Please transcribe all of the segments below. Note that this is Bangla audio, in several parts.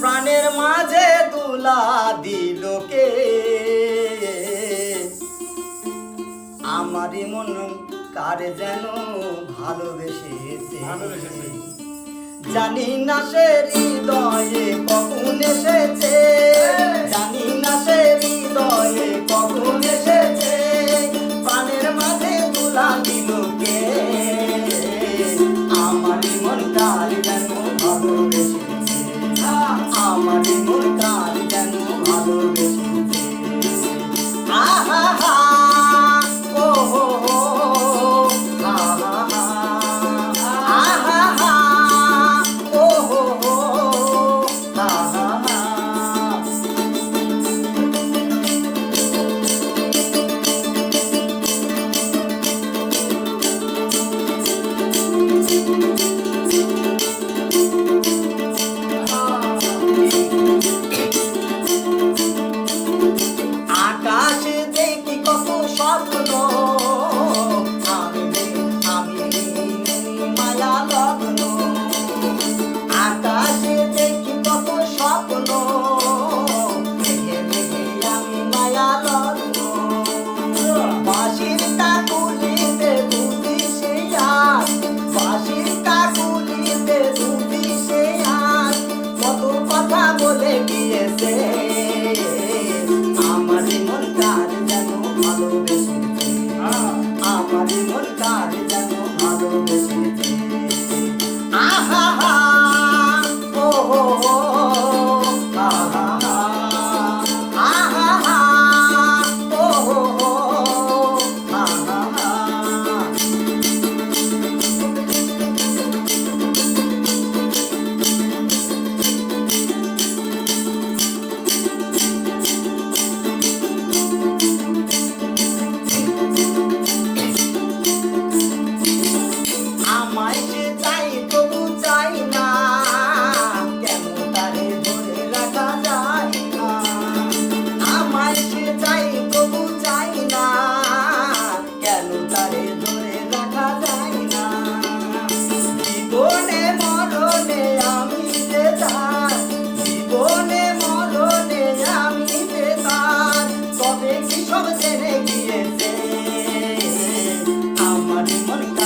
প্রাণের মাঝে দুলা দিলকে আমারই মন কার যেন ভালোবেসেছে। জানি না সে হৃদয়ে mi.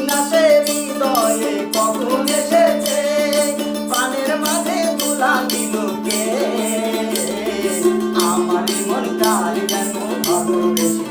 Christmas.